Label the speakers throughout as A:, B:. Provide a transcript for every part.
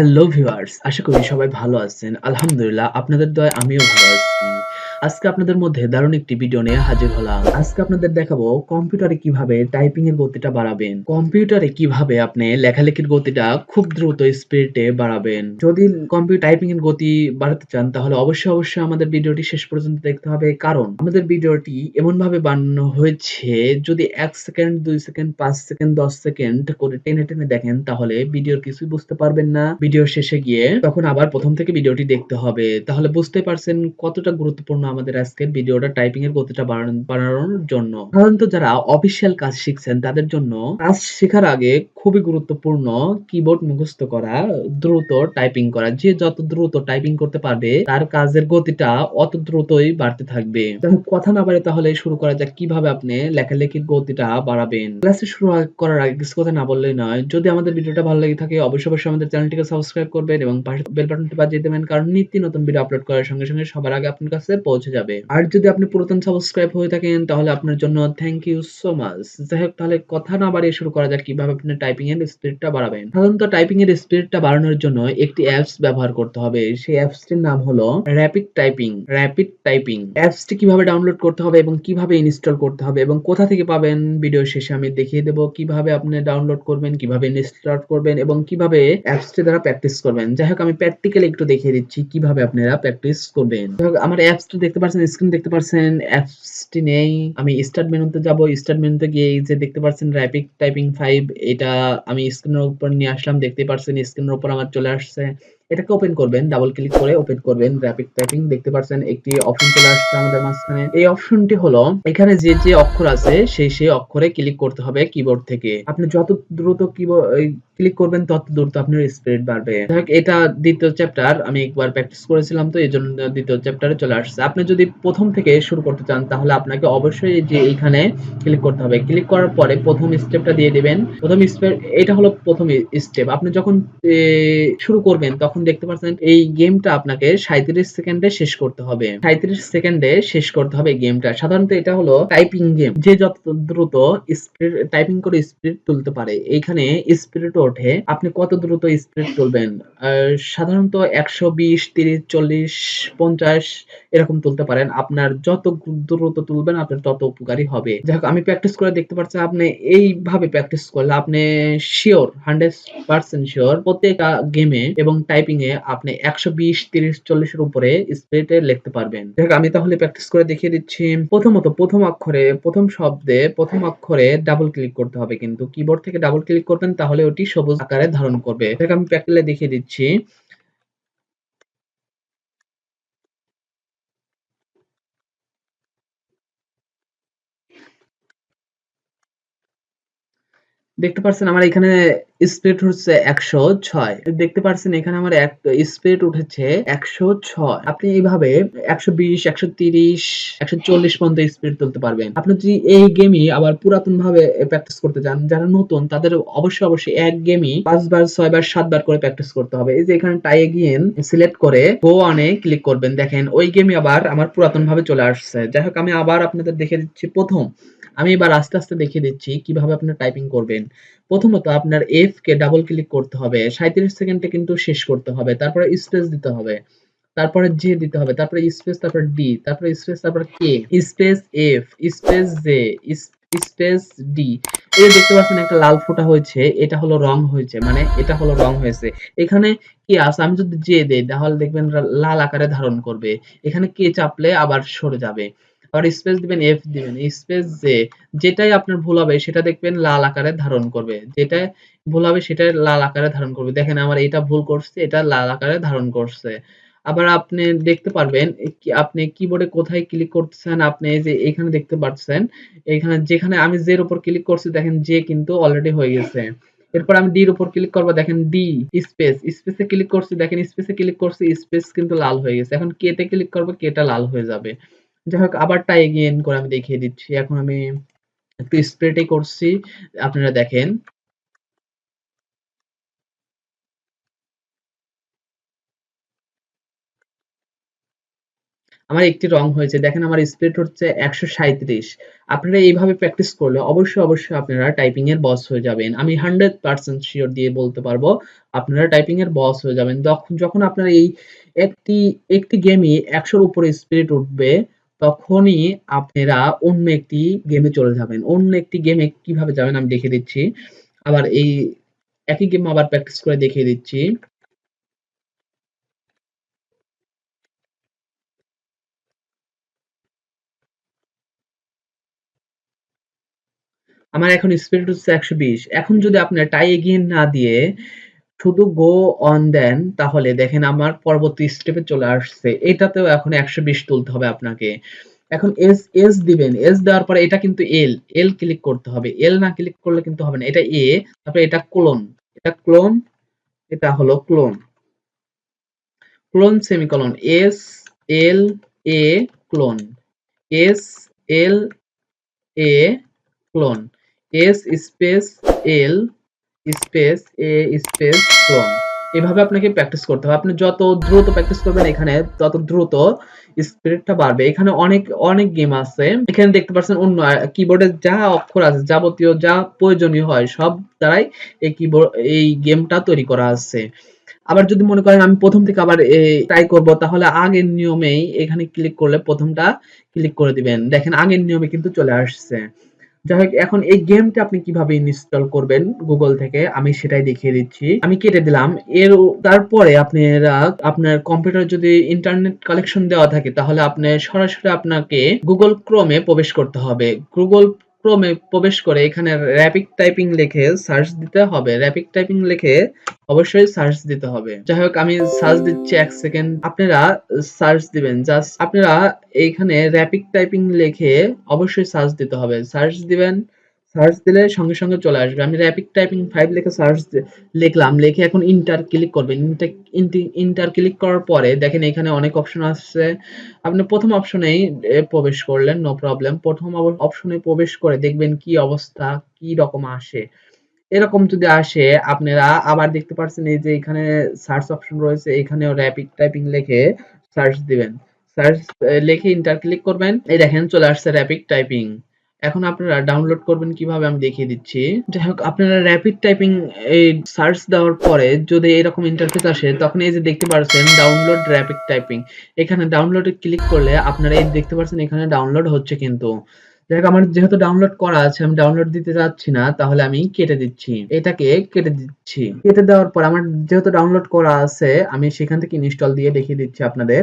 A: Hello viewers আশা করি সবাই ভালো আছেন। আলহামদুলিল্লাহ আপনাদের দয় আমিও ভালো আছি। আজকে আপনাদের মধ্যে দারুণ একটি ভিডিও নিয়ে হাজির হলাম। আজকে আপনাদের দেখাবো কম্পিউটারে কীভাবে টাইপিং এর গতিটা বাড়াবেন। কম্পিউটারে কীভাবে আপনি লেখালেখির গতিটা খুব দ্রুত স্পিডে বাড়াবেন। যদি কম্পিউটার টাইপিং এর গতি বাড়াতে চান, তাহলে অবশ্যই অবশ্যই আমাদের ভিডিওটি শেষ পর্যন্ত দেখতে হবে। কারণ আমাদের ভিডিওটি এমন ভাবে বানানো হয়েছে, যদি এক সেকেন্ড দুই সেকেন্ড পাঁচ সেকেন্ড দশ সেকেন্ড করে টেনে টেনে দেখেন, তাহলে ভিডিওর কিছুই বুঝতে পারবেন না। ভিডিও শেষে গিয়ে তখন আবার প্রথম থেকে ভিডিওটি দেখতে হবে। তাহলে বুঝতে পারছেন কতটা গুরুত্বপূর্ণ আমাদের আজকের ভিডিওটা টাইপিং এর গতিটা বাড়ানোর জন্য। সাধারণত যারা অফিসিয়াল কাজ শিখছেন, তাদের জন্য কাজ শেখার আগে খুবই গুরুত্বপূর্ণ কিবোর্ড মুখস্থ করা, দ্রুত টাইপিং করা। যে যত দ্রুত টাইপিং করতে পারবে, তার কাজের গতিটা অত দ্রুতই বাড়তে থাকবে। কথা না বাড়ে তাহলে শুরু করা যাক কীভাবে আপনি লেখালেখির গতিটা বাড়াবেন। ক্লাসে শুরু করার আগে কিছু কথা না বললেই নয়। যদি আমাদের ভিডিওটা ভালো লাগে থাকে, অবশ্যই অবশ্যই আমাদের চ্যানেলটিকে সাবস্ক্রাইব করবেন এবং পাশে বেল বাটনটি বাজিয়ে দেবেন। কারণ নিত্য নতুন ভিডিও আপলোড করার সঙ্গে সঙ্গে সবার আগে আপনার কাছে পৌঁছে যাবে। আর যদি আপনি পুরাতন সাবস্ক্রাইব হয়ে থাকেন, তাহলে আপনার জন্য থ্যাংক ইউ সো মাচ যাই হোক, তাহলে কথা না বাড়িয়ে শুরু করা যাক কীভাবে আপনি টাইপিং এর স্পিডটা বাড়াবেন। সাধারণত টাইপিং এর স্পিডটা বাড়ানোর জন্য একটি অ্যাপস ব্যবহার করতে হবে। সেই অ্যাপসটির নাম হলো র্যাপিড টাইপিং র্যাপিড টাইপিং অ্যাপসটি কীভাবে ডাউনলোড করতে হবে এবং কীভাবে ইনস্টল করতে হবে এবং কোথা থেকে পাবেন ভিডিও শেষে আমি দেখিয়ে দেবো কীভাবে আপনি ডাউনলোড করবেন, কীভাবে ইনস্টল করবেন এবং কীভাবে অ্যাপসটি দ্বারা প্র্যাকটিস করবেন। যাই হোক, আমি প্র্যাকটিক্যালি একটু দেখিয়ে দিচ্ছি কীভাবে আপনারা প্র্যাকটিস করবেন। আমার অ্যাপসটি দেখতে পাচ্ছেন স্ক্রিন দেখতে পাচ্ছেন অ্যাপসটি নেই। আমি স্টার্ট মেনুতে যাব স্টার্ট মেনুতে গিয়ে এই যে দেখতে পাচ্ছেন র্যাপিড টাইপিং ফাইভ এটা আমি স্ক্রিনের উপর নিয়ে আসলাম দেখতে পাচ্ছেন স্ক্রিনের উপর আমার চলে আসছে। এটাকে ওপেন করবেন ডাবল ক্লিক করে ওপেন করবেন র্যাপিড টাইপিং দেখতে পাচ্ছেন একটি অপশন চলে আসছে আমাদের মাঝখানে। এই অপশনটি হলো, এখানে যে যে অক্ষর আছে, সেই সেই অক্ষরে ক্লিক করতে হবে কিবোর্ড থেকে। আপনি যত দ্রুত কিবোর্ড ক্লিক করবেন, তত দ্রুত আপনার স্পিড বাড়বে। যাই এটা দ্বিতীয় চ্যাপ্টার আমি একবার প্র্যাকটিস করেছিলাম তো এই জন্য দ্বিতীয় চ্যাপ্টারে চলে আসছে। আপনি যদি প্রথম থেকে শুরু করতে চান, তাহলে আপনাকে অবশ্যই যে এইখানে ক্লিক করতে হবে। ক্লিক করার পরে প্রথম স্টেপটা দিয়ে দিবেন। প্রথম স্টেপ এটা হলো প্রথম স্টেপ আপনি যখন শুরু করবেন, তখন দেখতে পাচ্ছেন, এই গেমটা আপনাকে সাঁত্রিশ সেকেন্ডে শেষ করতে হবে। সাঁত্রিশ সেকেন্ডে শেষ করতে হবে গেমটা। সাধারণত এটা হলো টাইপিং গেম যে যত দ্রুত স্পিড টাইপিং করে স্পিড তুলতে পারে, এইখানে স্পিড ওঠে। আপনি কত দ্রুত স্পিড তুলবেন? সাধারণত একশো বিশ, তিরিশ, চল্লিশ, পঞ্চাশ এরকম তুলতে পারেন। আপনার যত দ্রুত তুলবেন, আপনার তত উপকারী হবে। যাই হোক, আমি প্র্যাকটিস করে দেখতে পাচ্ছি, আপনি এইভাবে প্র্যাকটিস করলে আপনি শিওর হান্ড্রেড পার্সেন্ট শিওর প্রত্যেকটা গেমে এবং টাইপিং এ আপনি একশো বিশ তিরিশ চল্লিশের উপরে স্পিডে লিখতে পারবেন। হোক, আমি তাহলে প্র্যাকটিস করে দেখিয়ে দিচ্ছি। প্রথমত প্রথম অক্ষরে প্রথম শব্দে প্রথম অক্ষরে ডাবল ক্লিক করতে হবে কিন্তু। কিবোর্ড থেকে ডাবল ক্লিক করবেন তাহলে ওটি সবুজ আকারে ধারণ করবে। হোক, আমি প্র্যাকটিসে দেখিয়ে দিচ্ছি। দেখতে পাচ্ছেন আমার এখানে স্পিড হচ্ছে একশো ছয়। দেখতে পাচ্ছেন এখানে আমার এক স্পিড উঠেছে একশো ছয়। আপনি এইভাবে একশো বিশ, একশো তিরিশ, একশো চল্লিশ পর্যন্ত স্পিড তুলতে পারবেন। আপনি যদি এই গেমই আবার পুরাতন ভাবে প্র্যাকটিস করতে চান, যারা নতুন, তাদের অবশ্যই অবশ্যই এক গেমই পাঁচবার, ছয়বার, সাতবার করে প্র্যাকটিস করতে হবে। এই যে এখানে টাই গিয়েন সিলেক্ট করে গো অনে ক্লিক করবেন। দেখেন, ওই গেমই আবার আমার পুরাতন ভাবে চলে আসছে। যাই হোক, আমি আবার আপনাদের দেখে দিচ্ছি। প্রথম, আমি এবার আস্তে আস্তে দেখিয়ে দিচ্ছি কীভাবে আপনার টাইপিং করবেন। প্রথমত আপনার এফ কে ডাবল ক্লিক করতে হবে সাঁত্রিশ সেকেন্ডে কিন্তু শেষ করতে হবে, তারপরে স্পেস দিতে হবে, তারপরে জে দিতে হবে, তারপরে স্পেস তারপরে ডি তারপরে স্পেস তারপরে K space F space J space D এই দেখতে পাচ্ছেন একটা লাল ফোঁটা হয়েছে, এটা হলো রং হয়েছে মানে এটা হলো রং হয়েছে, এখানে কি আছে? আমি যদি জে দেই, তাহলে দেখবেন লাল আকারে ধারণ করবে, এখানে কে চাপলে আবার সরে যাবে আবার স্পেস দিবেন এফ দিবেন। স্পেস জে যেটাই আপনার ভুল হবে, সেটা দেখবেন লাল আকারে ধারণ করবে। যেটা ভুল হবে সেটা লাল আকারে ধারণ করবে। দেখেন আমার এটা ভুল করছে, এটা লাল আকারে ধারণ করছে। আবার আপনি দেখতে পারবেন আপনি কিবোর্ডে কোথায় ক্লিক করতেছেন, আপনি যে এখানে দেখতে পাচ্ছেন এখানে যেখানে আমি জের উপর ক্লিক করছি, দেখেন জে কিন্তু অলরেডি হয়ে গেছে। এরপর আমি ডির উপর ক্লিক করব, দেখেন ডি স্পেস স্পেসে ক্লিক করছি, দেখেন স্পেসে ক্লিক করছি স্পেস কিন্তু লাল হয়ে গেছে। এখন কে তে ক্লিক করব কেটা লাল হয়ে যাবে। যাই হোক আবার টাই এগেইন করে আমি দেখিয়ে দিচ্ছি। এখন আমি একটু স্প্রেটে করছি, আপনারা দেখেন। আমার একটি রং হয়েছে, দেখেন আমার স্পিড হচ্ছে একশো সাঁইত্রিশ। আপনারা এইভাবে প্র্যাকটিস করলে অবশ্যই অবশ্যই আপনারা টাইপিং এর বস হয়ে যাবেন। আমি হান্ড্রেড পার্সেন্ট শিওর দিয়ে বলতে পারব, আপনারা টাইপিং এর বস হয়ে যাবেন। যখন যখন আপনারা এই একটি একটি গেমই একশোর উপরে স্পিড উঠবে তখনই আপনারা অন্য একটি গেমে চলে যাবেন। অন্য একটি গেমে কীভাবে যাবেন আমি দেখিয়ে দিচ্ছি। আবার এই একই গেম আবার প্র্যাকটিস করে দেখিয়ে দিচ্ছি। আমার এখন স্পিড হচ্ছে একশো বিশ। এখন যদি আপনার টাই এগিয়ে না দিয়ে শুধু গো অন দেন তাহলে দেখেন আমার পরবর্তী স্টেপে চলে আসছে। এটাতেও এখন একশো বিশ তুলতে হবে আপনাকে। এখন এস এস দিবেন। এস দেওয়ার পরে এটা কিন্তু এল এল ক্লিক করতে হবে। এল না ক্লিক করলে কিন্তু হবে না। এটা এ তারপরে এটা ক্লোন এটা ক্লোন এটা হলো colon colon semicolon S L A colon S L A colon S space L space A space colon এভাবে আপনাকে প্র্যাকটিস করতে হবে। আপনি যত দ্রুত প্র্যাকটিস করবেন এখানে, তত দ্রুত স্পিরিটটা বাড়বে। এখানে অনেক অনেক গেম আছে। এখানে দেখতে পাচ্ছেন অন্য কিবোর্ডে যা অক্ষর আছে, যাবতীয় যা প্রয়োজনীয় হয়, সব দ্বারাই এই কিবোর্ড এই গেমটা তৈরি করা আছে। আবার যদি মনে করেন আমি প্রথম থেকে আবার ট্রাই করব, তাহলে আগের নিয়মেই এখানে ক্লিক করলে প্রথমটা ক্লিক করে দিবেন। দেখেন আগের নিয়মে কিন্তু চলে আসছে। যাই হোক এখন এই গেমটা আপনি কীভাবে ইনস্টল করবেন গুগল থেকে, আমি সেটাই দেখিয়ে দিচ্ছি। আমি কেটে দিলাম। এর তারপরে আপনারা, আপনার কম্পিউটার যদি ইন্টারনেট কালেকশন দেওয়া থাকে, তাহলে আপনি সরাসরি আপনাকে গুগল ক্রোমে প্রবেশ করতে হবে। গুগল ক্রোমে প্রবেশ করে, এখানে র্যাপিড টাইপিং লিখে সার্চ দিতে হবে। র্যাপিড টাইপিং লিখে অবশ্যই সার্চ দিতে হবে। যাই হোক, আমি সার্চ দিচ্ছি এক সেকেন্ড আপনারা সার্চ দিবেন। জাস্ট আপনারা এইখানে র্যাপিড টাইপিং লিখে অবশ্যই সার্চ দিতে হবে। সার্চ দিবেন সার্চ দিলে সঙ্গে সঙ্গে চলে আসবে। আমি র্যাপিড টাইপিং ফাইভ লিখে সার্চ লিখলাম, লিখে এখন ইন্টার ক্লিক করবেন ইন্টার ক্লিক করার পরে দেখেন এখানে অনেক অপশন আসছে। আপনি প্রথম অপশনেই প্রবেশ করলেন নো প্রবলেম প্রথম অপশনে প্রবেশ করে দেখবেন কি অবস্থা, কি রকম আসে। এরকম যদি আসে, আপনারা আবার দেখতে পাচ্ছেন এই যে এখানে সার্চ অপশন রয়েছে, এখানেও র্যাপিড টাইপিং লিখে সার্চ দিবেন। সার্চ লিখে ইন্টার ক্লিক করবেন। এই দেখেন চলে আসছে র্যাপিড টাইপিং এখন আপনারা ডাউনলোড করবেন কীভাবে আমি দেখিয়ে দিচ্ছি। যাই হোক, আপনারা র্যাপিড টাইপিং এই সার্চ দেওয়ার পরে যদি এরকম ইন্টারফেস আসে, তখন এই যে দেখতে পাচ্ছেন ডাউনলোড র্যাপিড টাইপিং এখানে ডাউনলোডে ক্লিক করলে আপনারা এই দেখতে পাচ্ছেন এখানে ডাউনলোড হচ্ছে কিন্তু। দেখ আমার যেহেতু ডাউনলোড করা আছে, আমি ডাউনলোড দিতে যাচ্ছি না, তাহলে আমি কেটে দিচ্ছি। এটাকে কেটে দিচ্ছি। কেটে দেওয়ার পর আমার যেহেতু ডাউনলোড করা আছে, আমি সেখান থেকে ইনস্টল দিয়ে দেখিয়ে দিচ্ছি আপনাদের।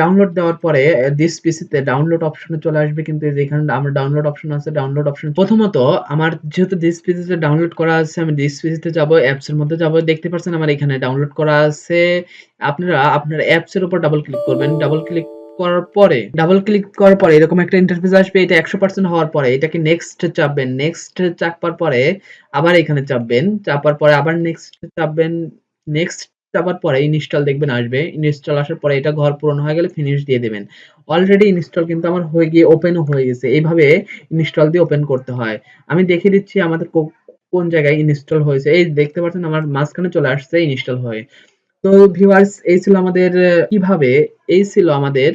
A: ডাউনলোড দেওয়ার পরে দিস পিসিতে ডাউনলোড অপশনে চলে আসবে, কিন্তু যেখানে আমার ডাউনলোড অপশন আছে ডাউনলোড অপশন প্রথমত, আমার যেহেতু দিস পিসিতে ডাউনলোড করা আছে, আমি দিস পিসিতে যাব অ্যাপস এর মধ্যে যাব। দেখতে পাচ্ছেন, আমার এখানে ডাউনলোড করা আছে। আপনারা, আপনার অ্যাপস এর উপর ডাবল ক্লিক করবেন। ডাবল ক্লিক করার পরে ডাবল ক্লিক করার পরে এরকম একটা ইন্টারফেস আসবে, এটা একশো পার্সেন্ট হওয়ার পরে এটাকে নেক্সট চাপবেন। নেক্সট চাপার পরে আবার এখানে চাপবেন। চাপার পরে আবার নেক্সট চাপবেন। নেক্সট চাপার পরে ইনস্টল দেখবেন আসবে। ইনস্টল আসার পরে এটা ঘর পূরণ হয়ে গেলে ফিনিশ দিয়ে দেবেন। অলরেডি ইনস্টল কিন্তু আমার হয়ে গিয়ে ওপেনও হয়ে গেছে। এইভাবে ইনস্টল দিয়ে ওপেন করতে হয়। আমি দেখিয়ে দিচ্ছি আমাদের কোন জায়গায় ইনস্টল হয়েছে। এই দেখতে পাচ্ছেন আমার মাঝখানে চলে আসছে ইনস্টল হয়ে। তো ভিউয়ার্স এই ছিল আমাদের কীভাবে, এই ছিল আমাদের,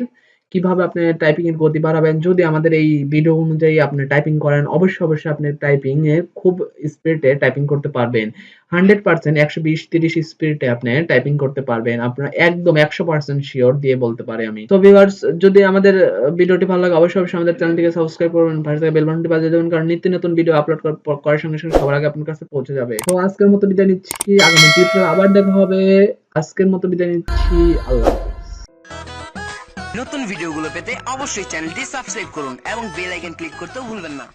A: কীভাবে আপনি টাইপিং এর গতি বাড়াবেন। যদি আমাদের এই ভিডিও অনুযায়ী আপনি টাইপিং করেন, অবশ্যই অবশ্যই আপনি টাইপিং এ খুব স্পিডে টাইপিং করতে পারবেন। হান্ড্রেড পার্সেন্ট একশো বিশ, তিরিশ স্পিডে আপনি টাইপিং করতে পারবেন। আপনার একদম একশো পার্সেন্ট শিওর দিয়ে বলতে পারে আমি। তো ভিউয়ার্স যদি আমাদের ভিডিওটি ভালো লাগে, অবশ্যই অবশ্যই আমাদের চ্যানেলটিকে সাবস্ক্রাইব করবেন, পাশে থেকে বেল বাটনটি বাজিয়ে দেবেন, কারণ নিত্য নতুন ভিডিও আপলোড করার সঙ্গে সঙ্গে সবার আগে আপনার কাছে পৌঁছে যাবে। তো আজকের মতো বিদায় নিচ্ছি। আগামী আবার দেখা হবে। আজকের মতো বিদায় নিচ্ছি, আল্লাহ
B: নতুন ভিডিওগুলো পেতে অবশ্যই চ্যানেলটি সাবস্ক্রাইব করুন এবং বেল আইকন ক্লিক করতেও ভুলবেন না।